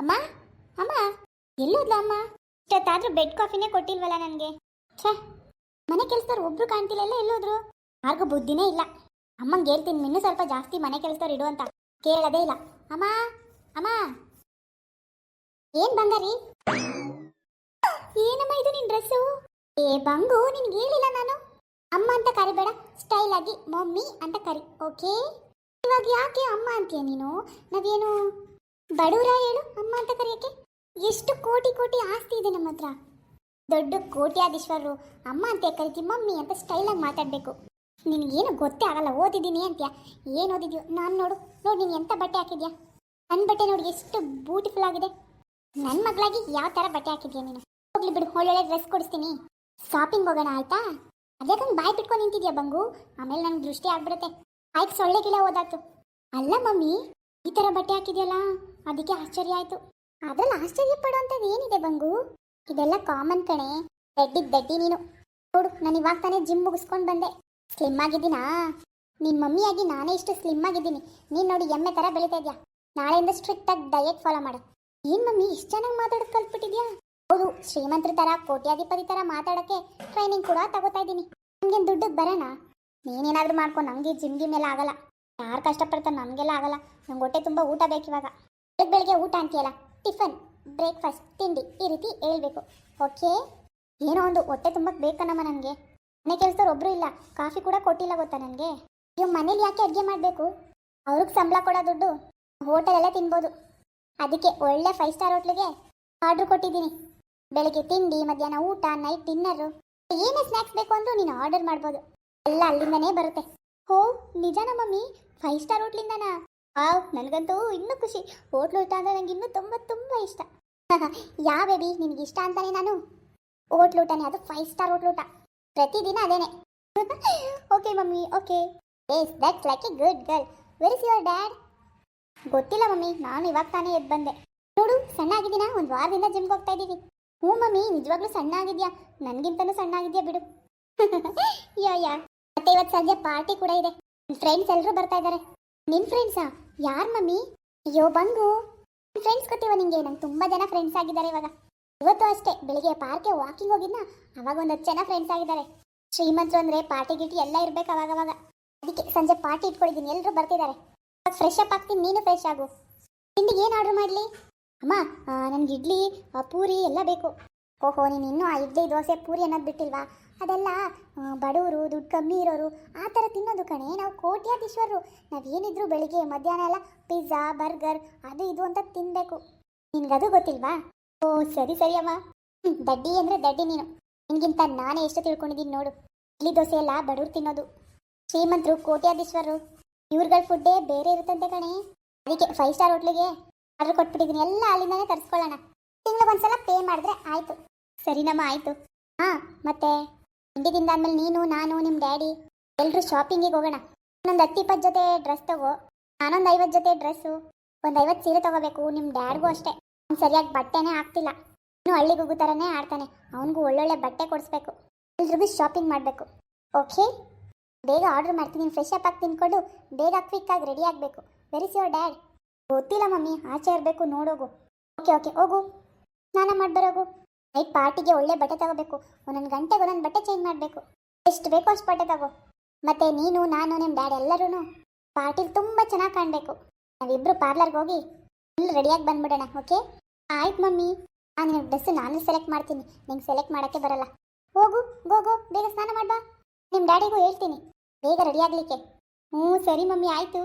ಅಮ್ಮ ಅಮ್ಮ ಎಲ್ಲೋದ್ಲ ಅಮ್ಮ? ಇಷ್ಟೊತ್ತಾದ್ರೂ ಬೆಡ್ ಕಾಫಿನೇ ಕೊಟ್ಟಿಲ್ವಲ್ಲ ನನಗೆ? ಛೇ, ಮನೆ ಕೆಲಸದವ್ರು ಒಬ್ರು ಕಾಣ್ತಿಲ್ಲ ಎಲ್ಲ ಎಲ್ಲೋದ್ರು ಯಾರಿಗೂ ಬುದ್ಧಿನೇ ಇಲ್ಲ. ಅಮ್ಮಂಗೆ ಹೇಳ್ತೀನಿ ಇನ್ನೂ ಸ್ವಲ್ಪ ಜಾಸ್ತಿ ಮನೆ ಕೆಲಸದವ್ರು ಇಡು ಅಂತ. ಕೇಳೋದೇ ಇಲ್ಲ. ಅಮ್ಮ ಅಮ್ಮ. ಏನ್ ಬಂಗಾರಿ? ಏನಮ್ಮ ಇದು ನಿನ್ ಡ್ರೆಸ್ಸು ಏ, ಬಂಗು, ನಿನ್ಗೆ ಹೇಳಿಲ್ಲ ನಾನು. ಅಮ್ಮ ಅಂತ ಕರಿಬೇಡ ಸ್ಟೈಲ್ ಆಗಿ, ಮಮ್ಮಿ ಅಂತ ಕರಿ ಓಕೆ ಇವಾಗ ಯಾಕೆ ಅಮ್ಮ ಅಂತೀಯ ನೀನು? ನಾವೇನು ಬಡವರ ಹೇಳು ಅಮ್ಮ ಅಂತ ಕರೆಯಕ್ಕೆ? ಎಷ್ಟು ಕೋಟಿ ಕೋಟಿ ಆಸ್ತಿ ಇದೆ ನಮ್ಮ ಹತ್ರ. ದೊಡ್ಡ ಕೋಟ್ಯಾಧೀಶ್ವರರು ಅಮ್ಮ ಅಂತ ಕರಿತಿ, ಮಮ್ಮಿ ಅಂತ ಸ್ಟೈಲಾಗಿ ಮಾತಾಡಬೇಕು. ನಿನಗೇನು ಗೊತ್ತೇ ಆಗಲ್ಲ, ಓದಿದ್ದೀನಿ ಅಂತ್ಯ? ಏನು ಓದಿದ್ಯೋ? ನಾನು ನೋಡು. ನೋಡು ನೀನು ಎಂಥ ಬಟ್ಟೆ ಹಾಕಿದ್ಯಾ? ನನ್ನ ಬಟ್ಟೆ ನೋಡಿ, ಎಷ್ಟು ಬ್ಯೂಟಿಫುಲ್ ಆಗಿದೆ. ನನ್ನ ಮಗಳಾಗಿ ಯಾವ ಥರ ಬಟ್ಟೆ ಹಾಕಿದ್ಯಾ ನೀನು? ಹೋಗ್ಲಿ ಬಿಡು, ಒಳ್ಳೊಳ್ಳೆ ಡ್ರೆಸ್ ಕೊಡಿಸ್ತೀನಿ. ಶಾಪಿಂಗ್ ಹೋಗೋಣ ಆಯ್ತಾ? ಅದ್ಯಾಕಂಗೆ ಬಾಯ್ ಬಿಟ್ಕೊಂಡು ನಿಂತಿದ್ಯಾ ಬಂಗು? ಆಮೇಲೆ ನಂಗೆ ದೃಷ್ಟಿ ಆಗ್ಬಿಡುತ್ತೆ. ಆಯ್ತು, ಸೊಳ್ಳೆ ಗಿಡ ಓದಾತು ಅಲ್ಲ ಮಮ್ಮಿ ಈ ತರ ಬಟ್ಟೆ ಹಾಕಿದ್ಯಲ್ಲ, ಅದಕ್ಕೆ ಆಶ್ಚರ್ಯ ಆಯ್ತು. ಅದ್ರಲ್ಲಿ ಆಶ್ಚರ್ಯ ಪಡುವಂಥದ್ದು ಏನಿದೆ ಬಂಗು? ಇದೆಲ್ಲ ಕಾಮನ್ ಕಣೆ ದಡ್ಡಿಗ್ ದಡ್ಡಿ ನೀನು. ನೋಡು, ನಾನು ಇವಾಗ ತಾನೇ ಜಿಮ್ ಮುಗಿಸ್ಕೊಂಡು ಬಂದೆ. ಸ್ಲಿಮ್ ಆಗಿದ್ದೀನಾ? ನಿನ್ನ ಮಮ್ಮಿಯಾಗಿ ನಾನೇ ಇಷ್ಟು ಸ್ಲಿಮ್ ಆಗಿದ್ದೀನಿ. ನೀನು ನೋಡಿ ಎಮ್ಮೆ ಥರ ಬೆಳಿತಾ ಇದ್ಯಾ? ನಾಳೆಯಿಂದ ಸ್ಟ್ರಿಕ್ಟ್ ಆಗಿ ಡಯಟ್ ಫಾಲೋ ಮಾಡು. ಏನ್ ಮಮ್ಮಿ, ಇಷ್ಟು ಚೆನ್ನಾಗಿ ಮಾತಾಡೋದು ಕಲ್ತ್ಬಿಟ್ಟಿದ್ಯಾ? ಹೌದು, ಶ್ರೀಮಂತರ ತರ, ಕೋಟ್ಯಾಧಿಪತಿ ತರ ಮಾತಾಡೋಕ್ಕೆ ಟ್ರೈನಿಂಗ್ ಕೂಡ ತಗೋತಾ ಇದ್ದೀನಿ. ನಿಮ್ಗೇನು ದುಡ್ಡಿಗೆ ಬರೋಣ ನೀನೇನಾದ್ರೂ ಮಾಡ್ಕೊ, ನಂಗೆ ಜಿಮ್ ಗಿಮ್ ಎಲ್ಲ ಆಗಲ್ಲ. ಯಾರು ಕಷ್ಟಪಡ್ತಾರೆ ನಮಗೆಲ್ಲ ಆಗಲ್ಲ. ನಂಗೆ ಹೊಟ್ಟೆ ತುಂಬ ಊಟ ಬೇಕಿವಾಗ ಬೆಳಗ್ಗೆ ಬೆಳಗ್ಗೆ ಊಟ ಅಂತೀಯಲ್ಲ? ಟಿಫನ್, ಬ್ರೇಕ್ಫಾಸ್ಟ್, ತಿಂಡಿ ಈ ರೀತಿ ಹೇಳಬೇಕು. ಓಕೆ? ಏನೋ ಒಂದು ಹೊಟ್ಟೆ ತುಂಬಕ್ಕೆ ಬೇಕನಮ್ಮ ನನಗೆ. ಮನೆ ಕೆಲಸದವ್ರು ಒಬ್ಬರು ಇಲ್ಲ. ಕಾಫಿ ಕೂಡ ಕೊಟ್ಟಿಲ್ಲ ಗೊತ್ತಾ ನನಗೆ? ನೀವು ಮನೇಲಿ ಯಾಕೆ ಅಡುಗೆ ಮಾಡಬೇಕು? ಅವ್ರಿಗೆ ಸಂಬಳ ಕೊಡೋ ದುಡ್ಡು ಹೋಟೆಲೆಲ್ಲ ತಿನ್ಬೋದು. ಅದಕ್ಕೆ ಒಳ್ಳೆ ಫೈವ್ ಸ್ಟಾರ್ ಹೋಟ್ಲಿಗೆ ಆರ್ಡ್ರ್ ಕೊಟ್ಟಿದ್ದೀನಿ. ಬೆಳಿಗ್ಗೆ ತಿಂಡಿ, ಮಧ್ಯಾಹ್ನ ಊಟ ನೈಟ್ ಡಿನ್ನರು ಏನೇ ಸ್ನ್ಯಾಕ್ಸ್ ಬೇಕು ಅಂದರೂ ನೀನು ಆರ್ಡರ್ ಮಾಡ್ಬೋದು. ಎಲ್ಲ ಅಲ್ಲಿಂದನೇ ಬರುತ್ತೆ. ಹೋ ನಿಜನಾ ಮಮ್ಮಿ? ಫೈವ್ ಸ್ಟಾರ್ ಹೋಟ್ಲಿಂದನಾ ವಾವ್, ನನಗಂತೂ ಇನ್ನೂ ಖುಷಿ. ಹೋಟ್ಲು ಊಟ ಅಂದರೆ ನನಗೆ ಇನ್ನೂ ತುಂಬ ತುಂಬ ಇಷ್ಟ. ಯಾ ಬೇಬಿ ನಿನಗೆ ಇಷ್ಟ ಅಂತಾನೆ ನಾನು? ಹೋಟ್ಲು ಊಟನೇ ಅದು ಫೈವ್ ಸ್ಟಾರ್ ಹೋಟ್ಲು ಊಟ. ಪ್ರತಿದಿನ ಅದೇನೆ. Okay mummy okay yes that's like a good girl where is your dad ಗೊತ್ತಿಲ್ಲ ಮಮ್ಮಿ, ನಾನು ಇವಾಗ ತಾನೇ ಎದ್ದು ಬಂದೆ. ನೋಡು ಸಣ್ಣ ಆಗಿದ್ದೀನ ಒಂದು ವಾರದಿಂದ ಜಿಮ್ಗೆ ಹೋಗ್ತಾ ಇದ್ದೀವಿ ಹ್ಞೂ ಮಮ್ಮಿ, ನಿಜವಾಗ್ಲೂ ಸಣ್ಣ ಆಗಿದೆಯಾ ನನಗಿಂತಲೂ ಸಣ್ಣ ಆಗಿದೆಯಾ ಬಿಡು. ಯಾ ಯಾ. ಇವತ್ತು ಸಂಜೆ ಪಾರ್ಟಿ ಕೂಡ ಇದೆ. ಫ್ರೆಂಡ್ಸ್ ಎಲ್ಲರೂ ಬರ್ತಾ ಇದ್ದಾರೆ. ನಿನ್ ಫ್ರೆಂಡ್ಸಾ ಯಾರ್ ಮಮ್ಮಿ? ಅಯ್ಯೋ, ಬಂಗು. ಫ್ರೆಂಡ್ಸ್ ಗೊತ್ತಿವ ನಿಂಗೆ? ನಂಗೆ ತುಂಬಾ ಜನ ಫ್ರೆಂಡ್ಸ್ ಆಗಿದ್ದಾರೆ ಇವಾಗ. ಇವತ್ತು ಅಷ್ಟೇ, ಬೆಳಿಗ್ಗೆ ಪಾರ್ಕ್ಗೆ ವಾಕಿಂಗ್ ಹೋಗಿದ್ನ? ಅವಾಗ ಒಂದು ಜನ ಫ್ರೆಂಡ್ಸ್ ಆಗಿದ್ದಾರೆ. ಶ್ರೀಮಂತರು ಅಂದ್ರೆ ಪಾರ್ಟಿ ಗಿಟಿ ಎಲ್ಲ ಇರ್ಬೇಕು ಅವಾಗ ಅವಾಗ. ಅದಕ್ಕೆ ಸಂಜೆ ಪಾರ್ಟಿ ಇಟ್ಕೊಂಡಿದ್ದೀನಿ ಎಲ್ಲರೂ ಬರ್ತಿದ್ದಾರೆ. ಫ್ರೆಶ್ ಅಪ್ ಆಗ್ತೀನಿ, ನೀನು ಫ್ರೆಶ್ ಆಗು. ತಿಂಡಿಗೆ ಏನು ಆರ್ಡರ್ ಮಾಡಲಿ? ಅಮ್ಮ ನನಗೆ ಇಡ್ಲಿ ಪೂರಿ ಎಲ್ಲ ಬೇಕು. ಓಹೋ, ನೀನು ಇನ್ನೂ ಆ ಇಡ್ಲಿ, ದೋಸೆ, ಪೂರಿ ಅನ್ನೋದು ಬಿಟ್ಟಿಲ್ವಾ? ಅದೆಲ್ಲ ಬಡವರು ದುಡ್ಡು ಕಮ್ಮಿ ಇರೋರು, ಆ ಥರ ತಿನ್ನೋದು ಕಣೆ. ನಾವು ಕೋಟ್ಯಾಧೀಶ್ವರರು. ನಾವೇನಿದ್ರು ಬೆಳಿಗ್ಗೆ, ಮಧ್ಯಾಹ್ನ ಎಲ್ಲ ಪಿಜ್ಜಾ, ಬರ್ಗರ್, ಅದು ಇದು ಅಂತ ತಿನ್ನಬೇಕು ನಿನ್ಗದು ಗೊತ್ತಿಲ್ವಾ? ಓ, ಸರಿ ಸರಿ ಅಮ್ಮ. ದಡ್ಡಿ ಅಂದರೆ ದಡ್ಡಿ ನೀನು. ನಿನಗಿಂತ ನಾನೇ ಎಷ್ಟು ತಿಳ್ಕೊಂಡಿದ್ದೀನಿ ನೋಡು. ಇಡ್ಲಿ ದೋಸೆ ಎಲ್ಲ ಬಡವ್ರು ತಿನ್ನೋದು. ಶ್ರೀಮಂತರು, ಕೋಟ್ಯಾಧೀಶ್ವರರು. ಇವ್ರುಗಳ ಫುಡ್ಡೇ ಬೇರೆ ಇರುತ್ತಂತೆ ಕಣೆ. ಅದಕ್ಕೆ ಫೈವ್ ಸ್ಟಾರ್ ಹೋಟ್ಲಿಗೆ ಆರ್ಡರ್ ಕೊಟ್ಬಿಟ್ಟಿದ್ದೀನಿ. ಎಲ್ಲ ಅಲ್ಲಿಂದಾನೇ ತರಿಸ್ಕೊಳ್ಳೋಣ. ತಿಂಗಳಿಗೆ ಒಂದ್ಸಲ ಪೇ ಮಾಡಿದ್ರೆ ಆಯಿತು. ಸರಿನಮ್ಮ, ಆಯಿತು. ಹಾಂ, ಮತ್ತೆ? ತಿಂಡಿ ತಿಂದಾದ್ಮೇಲೆ ನೀನು, ನಾನು ನಿಮ್ಮ ಡ್ಯಾಡಿ ಎಲ್ಲರೂ ಶಾಪಿಂಗಿಗೆ ಹೋಗೋಣ. ಇನ್ನೊಂದು ಹತ್ತು ಇಪ್ಪತ್ತು ಜೊತೆ ಡ್ರೆಸ್ ತಗೋ, ನಾನೊಂದು ಐವತ್ತು ಜೊತೆ ಡ್ರೆಸ್ಸು ಒಂದು ಐವತ್ತು ಸೀರೆ ತಗೋಬೇಕು. ನಿಮ್ಮ ಡ್ಯಾಡ್ಗೂ ಅಷ್ಟೇ. ಅವ್ನು ಸರಿಯಾಗಿ ಬಟ್ಟೆನೇ ಆಗ್ತಿಲ್ಲ ಇನ್ನು ಹಳ್ಳಿಗೆ ಥರನೇ ಆಡ್ತಾನೆ ಅವನಿಗೂ ಒಳ್ಳೊಳ್ಳೆ ಬಟ್ಟೆ ಕೊಡಿಸ್ಬೇಕು. ಎಲ್ರಿಗೂ ಶಾಪಿಂಗ್ ಮಾಡಬೇಕು. ಓಕೆ ಬೇಗ ಆರ್ಡರ್ ಮಾಡ್ತೀನಿ. ಫ್ರೆಶ್ ಅಪ್ ಆಗಿ ತಿನ್ಕೊಂಡು ಬೇಗ ಕ್ವಿಕ್ಕಾಗಿ ರೆಡಿ ಆಗಬೇಕು. ವೆರ್ ಯೋರ್ ಡ್ಯಾಡ್ ಗೊತ್ತಿಲ್ಲ ಮಮ್ಮಿ. ಆಚೆ ಇರಬೇಕು, ನೋಡೋಗು. ಓಕೆ ಓಕೆ ಹೋಗು. ಸ್ನಾನ ಮಾಡ್ಬರೋಗು. ನೈಟ್ ಪಾರ್ಟಿಗೆ ಒಳ್ಳೆ ಬಟ್ಟೆ ತಗೋಬೇಕು. ಒಂದೊಂದು ಗಂಟೆಗೆ ಒಂದೊಂದು ಬಟ್ಟೆ ಚೇಂಜ್ ಮಾಡಬೇಕು. ಎಷ್ಟು ಬೇಕೋ ಅಷ್ಟು ಬಟ್ಟೆ ತಗೋ. ಮತ್ತೆ ನೀನು, ನಾನು ನಿಮ್ಮ ಡ್ಯಾಡ್ ಎಲ್ಲರೂ ಪಾರ್ಟಿಲಿ ತುಂಬ ಚೆನ್ನಾಗಿ ಕಾಣಬೇಕು. ನಾವಿಬ್ಬರು ಪಾರ್ಲರ್ಗೆ ಹೋಗಿ ಫುಲ್ ರೆಡಿಯಾಗಿ ಬಂದ್ಬಿಡೋಣ, ಓಕೆ? ಆಯ್ತು ಮಮ್ಮಿ. ನಾನು ನಿಮ್ಮ ಡ್ರೆಸ್ ನಾನು ಸೆಲೆಕ್ಟ್ ಮಾಡ್ತೀನಿ. ನಿಂಗೆ ಸೆಲೆಕ್ಟ್ ಮಾಡೋಕ್ಕೆ ಬರಲ್ಲ. ಹೋಗು ಹೋಗು ಬೇಗ ಸ್ನಾನ ಮಾಡ್ಬಾ ನಿಮ್ಮ ಡ್ಯಾಡಿಗೂ ಹೇಳ್ತೀನಿ. ಬೇಗ ರೆಡಿ ಆಗಲಿಕ್ಕೆ. ಹ್ಞೂ, ಸರಿ ಮಮ್ಮಿ, ಆಯಿತು.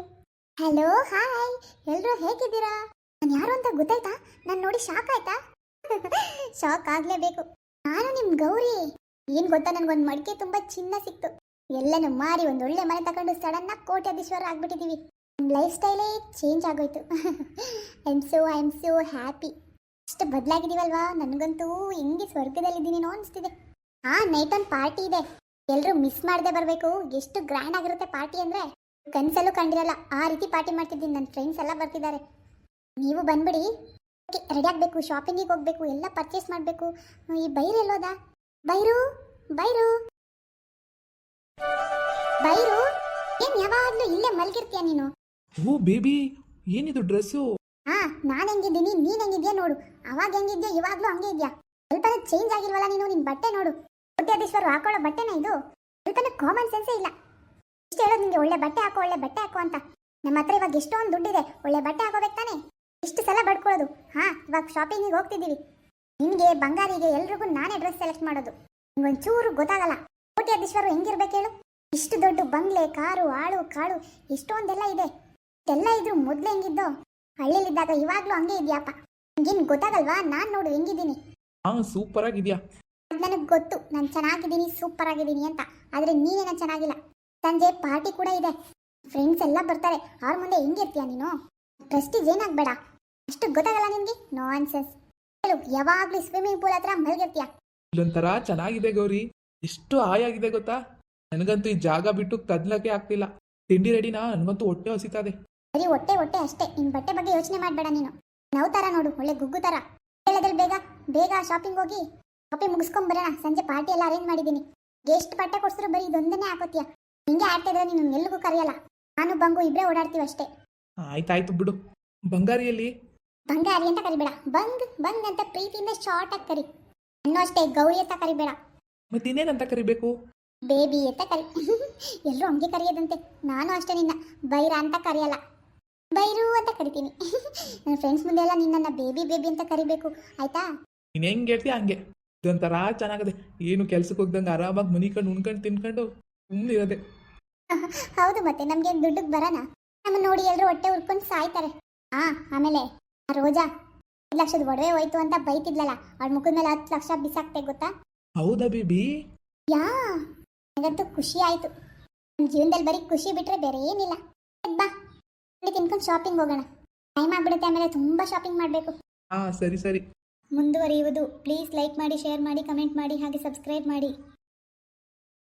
ಹಲೋ ಹಾಯ್ ಎಲ್ಲರೂ ಹೇಗಿದ್ದೀರಾ? ನಾನು ಯಾರು ಅಂತ ಗೊತ್ತಾಯ್ತಾ? ನಾನು ನೋಡಿ ಶಾಕ್ ಆಯ್ತಾ? ಶಾಕ್ ಆಗ್ಲೇಬೇಕು. ನಾನು ನಿಮ್ ಗೌರಿ. ಏನ್ ಗೊತ್ತಾ, ನನ್ಗೊಂದ್ ಮಡಿಕೆ ತುಂಬಾ ಚಿನ್ನ ಸಿಕ್ತು. ಎಲ್ಲನೂ ಮಾರಿ ಒಂದ್ ಒಳ್ಳೆ ಮನೆ ತಗೊಂಡು ಸಡನ್ನಾಗಿ ಕೋಟ್ಯಾಧೀಶ್ವರ ಆಗ್ಬಿಟ್ಟಿದೀವಿ. ನಮ್ಮ ಲೈಫ್ ಸ್ಟೈಲೇ ಚೇಂಜ್ ಆಗೋಯ್ತು. I so I am so happy ಅಷ್ಟು ಬದಲಾಗಿದೀವಲ್ವಾ? ನನಗಂತೂ ಹೆಂಗೆ ಸ್ವರ್ಗದಲ್ಲಿದ್ದೀನೇನೋ ಅನಿಸ್ತಿದೆ. ಆ ನೈಟ್ ಒಂದು ಪಾರ್ಟಿ ಇದೆ. ಎಲ್ಲರೂ ಮಿಸ್ ಮಾಡದೆ ಬರಬೇಕು. ಎಷ್ಟು ಗ್ರ್ಯಾಂಡ್ ಆಗಿರುತ್ತೆ ಪಾರ್ಟಿ ಅಂದರೆ. ಕನ್ಸಲ್ಲೂ ಕಂಡಿರಲ್ಲ ಆ ರೀತಿ ಪಾರ್ಟಿ ಮಾಡ್ತಿದ್ದೀನಿ. ನನ್ನ ಫ್ರೆಂಡ್ಸ್ ಎಲ್ಲ ಬರ್ತಿದ್ದಾರೆ. ನೀವು ಬಂದ್ಬಿಡಿ. ರೆಡಿ ಆಗಬೇಕು ಶಾಪಿಂಗಿಗೆ ಹೋಗಬೇಕು ಎಲ್ಲ ಪರ್ಚೇಸ್ ಮಾಡಬೇಕು. ಈ ಬೈರು ಎಲ್ಲೋದ? ಬೈರು? ಬೈರು? ಬೈರು? ಏನ್ ಯಾವಾಗಲೂ ಇಲ್ಲೇ ಮಲಗಿರ್ತೀಯ ನೀನು? ಓ ಬೇಬಿ ಏನಿದು ಡ್ರೆಸ್ ಹಾ ನಾನು ಹೆಂಗಿದ್ದೀನಿ ನೀನ್ ಹೆಂಗಿದ್ಯಾ ನೋಡು. ಅವಾಗ ಹೆಂಗಿದ್ಯಾ ಇವಾಗ್ಲೂ ಹಂಗೆ ಇದ್ಯಾ? ಸ್ವಲ್ಪ ಚೇಂಜ್ ಆಗಿಲ್ವಲ್ಲ ನೀನು ನಿನ್ ಬಟ್ಟೆ ನೋಡು. ಕೋಟ್ಯಾಧೀಶ್ವರು ಹಾಕೊಳ್ಳೋ ಬಟ್ಟೆನ ಇದು? ಸ್ವಲ್ಪ ಕಾಮನ್ ಸೆನ್ಸೇ ಇಲ್ಲ. ಇಷ್ಟು ಹೇಳೋದು ನಿಂಗೆ ಒಳ್ಳೆ ಬಟ್ಟೆ ಹಾಕೋ ಒಳ್ಳೆ ಬಟ್ಟೆ ಹಾಕೋ ಅಂತ. ನಮ್ಮ ಹತ್ರ ಇವಾಗ ಎಷ್ಟೊಂದು ದುಡ್ಡಿದೆ ಒಳ್ಳೆ ಬಟ್ಟೆ ಹಾಕೋಬೇಕು ತಾನೆ? ಇಷ್ಟು ಸಲ ಬಡ್ಕೊಳ್ಳೋದು. ಹಾ ಇವಾಗ ಶಾಪಿಂಗಿಗೆ ಹೋಗ್ತಿದ್ದೀವಿ. ನಿನಗೆ ಬಂಗಾರಿಗೆ ಎಲ್ರಿಗೂ ನಾನೇ ಡ್ರೆಸ್ ಸೆಲೆಕ್ಟ್ ಮಾಡೋದು. ನಿಮ್ಗೊಂಚೂರು ಗೊತ್ತಾಗಲ್ಲ. ಕೋಟ್ಯಾಧೀಶ್ವರು ಹೆಂಗಿರ್ಬೇಕು ಹೇಳು? ಇಷ್ಟು ದೊಡ್ಡ ಬಂಗ್ಲೆ ಕಾರು ಆಳು ಕಾಳು ಇಷ್ಟೊಂದೆಲ್ಲ ಇದೆ. ಎಲ್ಲ ಇದ್ರು ಮೊದ್ಲು ಹೆಂಗಿದ್ದೋ? ಹಳ್ಳಿಲಿದ್ದಾಗ ಇವಾಗ್ಲೂ ಹಂಗೆ ಇದೆಯಪ್ಪ? ನಿಂಗಿನ್ ಗೊತ್ತಾಗಲ್ವಾ? ನಾನು ನೋಡು ಹೆಂಗಿದ್ದೀನಿ. ಹಾ ಸೂಪರ್ ಆಗಿದ್ಯಾ ಅದು ನನಗೆ ಗೊತ್ತು. ನಾನು ಚೆನ್ನಾಗಿದ್ದೀನಿ ಸೂಪರ್ ಆಗಿದ್ದೀನಿ ಅಂತ. ಆದ್ರೆ ನೀನೇನ ಚೆನ್ನಾಗಿಲ್ಲ? ಸಂಜೆ ಪಾರ್ಟಿ ಕೂಡ ಇದೆ. ಫ್ರೆಂಡ್ಸ್ ಎಲ್ಲ ಬರ್ತಾರೆ. ಅವ್ರ ಮುಂದೆ ಹೆಂಗಿರ್ತೀಯ ನೀನು? ಪ್ರೆಸ್ಟೀಜ್ ಏನಾಗಬೇಡ. ಅಷ್ಟು ಗೊತ್ತಾಗಲ್ಲ ನಿಮ್ಗೆ? ನಾನ್ಸೆನ್ಸ್ ಹೇಳು ಯಾವಾಗಲೂ ಸ್ವಿಮ್ಮಿಂಗ್ ಪೂಲ್ ಹತ್ರ ಮಲಗಿರ್ತೀಯ? ಇಲ್ಲೊಂಥರ ಚೆನ್ನಾಗಿದೆ ಗೌರಿ. ಎಷ್ಟು ಆಯಾಗಿದೆ ಗೊತ್ತಾ? ನನಗಂತೂ ಈ ಜಾಗ ಬಿಟ್ಟು ಕದ್ಲಕ್ಕೆ ಆಗ್ತಿಲ್ಲ. ತಿಂಡಿ ರೆಡಿನಾ? ನನಗಂತೂ ಹೊಟ್ಟೆ ಹೊಸಿತಾದೆ. ಬರೀ ಹೊಟ್ಟೆ ಹೊಟ್ಟೆ ಅಷ್ಟೇ. ನಿನ್ ಬಟ್ಟೆ ಬಗ್ಗೆ ಯೋಚನೆ ಮಾಡಬೇಡ ನೀನು. ನಾವು ತರ ನೋಡು ಒಳ್ಳೆ ಗುಗ್ಗು ತರ. ಹೇಳೋದ್ರಲ್ಲಿ ಬೇಗ. ಬೇಗ ಶಾಪಿಂಗ್ ಹೋಗಿ ಶಾಪಿಂಗ್ ಮುಗಿಸ್ಕೊಂಡ್ ಬರೋಣ. ಸಂಜೆ ಪಾರ್ಟಿ ಎಲ್ಲ ಅರೇಂಜ್ ಮಾಡಿದ್ದೀನಿ. ಎಷ್ಟ್ ಬಟ್ಟೆ ಕೊಡ್ಸಿದ್ರು ಬರೀ ಇದೊಂದನೇ ಹಾಕೋತೀಯ. ಹಿಂಗೆ ಆಡ್ತಾ ಇದ್ರೆ ನೀನು ಎಲ್ಲಿಗೂ ಕರೆಯಲ್ಲ. ನಾನು ಬಂಗು ಇಬ್ಬರೇ ಓಡಾಡ್ತೀವಿ ಅಷ್ಟೇ. ಆಯ್ತಾಯ್ತು ಬಿಡು. ಬಂಗಾರಿಯಲ್ಲಿ ಬಂಗಾರಿ ಅಂತ ಕರಿಬೇಡ. ಬಂಗ್ ಬಂಗ್ ಅಂತ ಪ್ರೀತಿಯಿಂದ ಶಾರ್ಟ್ ಆಗಿ ಕರಿ. ಇನ್ನೂ ಅಷ್ಟೇ ಗೌರಿ ಅಂತ ಕರಿಬೇಡ. ಮತ್ತಿನ್ನೇನಂತ ಕರಿಬೇಕು? ಬೇಬಿ ಅಂತ ಕರಿ. ಎಲ್ಲರೂ ಹಂಗೆ ಕರೆಯೋದಂತೆ. ನಾನು ಅಷ್ಟೇ ನಿನ್ನ ಬೈರ ಅಂತ ಕರೆಯಲ್ಲ. ಬೈರು ಅಂತ ಕರಿತೀನಿ. ನನ್ನ ಫ್ರೆಂಡ್ಸ್ ಮುಂದೆ ಎಲ್ಲ ನಿನ್ನನ್ನು ಬೇಬಿ ಬೇಬಿ ಅಂತ ಕರಿಬೇಕು. ಆಯ್ತಾ? ನೀನು ಹೆಂಗೆ ಹೇಳ್ತೀಯ ಹಂಗೆ? ಇದೊಂಥರ ಚೆನ್ನಾಗದೆ. ಏನು ಕೆಲ್ಸಕ್ಕೆ ಹೋಗ್ದಂಗೆ ಆರಾಮಾಗಿ ಮನಿಕೊಂಡು ಉಣ್ಕೊಂಡು ತಿನ್ಕೊಂಡು ಸುಮ್ಮನಿರೋದೆ ಹೌದು ಮತ್ತೆ ನಮ್ಗೆ ದುಡ್ಡಕ್ಕೆ ಬರೋಣ ನಮ್ಮ ನೋಡಿ ಎಲ್ಲರೂ ಹೊಟ್ಟೆ ಉರ್ಕೊಂಡು ಸಾಯ್ತಾರೆ. ಹಾ ಆಮೇಲೆ? ಆ ರೋಜಾ ಐದು ಲಕ್ಷದ ಒಡವೆ ಹೋಯ್ತು ಅಂತ ಬೈತಿದ್ಲಲ್ಲ ಅವ್ರ ಮುಖದ ಮೇಲೆ ಹತ್ತು ಲಕ್ಷ ಬಿಸಾಕ್ತೆ ಗೊತ್ತಾ? ಹೌದಾ ಬೇಬಿ? ಯಾ ನನಗಂತೂ ಖುಷಿ ಆಯ್ತು. ನನ್ನ ಜೀವನದಲ್ಲಿ ಬರೀ ಖುಷಿ ಬಿಟ್ರೆ ಬೇರೆ ಏನಿಲ್ಲ. ಎದ್ ಬಾ ತಿನ್ಕೊಂಡು ಶಾಪಿಂಗ್ ಹೋಗೋಣ. ಟೈಮ್ ಆಗ್ಬಿಡುತ್ತೆ ಆಮೇಲೆ ತುಂಬಾ ಶಾಪಿಂಗ್ ಮಾಡಬೇಕು. ಹಾ ಸರಿ ಸರಿ. ಮುಂದುವರಿಯುವುದು. ಪ್ಲೀಸ್ ಲೈಕ್ ಮಾಡಿ ಶೇರ್ ಮಾಡಿ ಕಮೆಂಟ್ ಮಾಡಿ ಹಾಗೆ ಸಬ್ಸ್ಕ್ರೈಬ್ ಮಾಡಿ.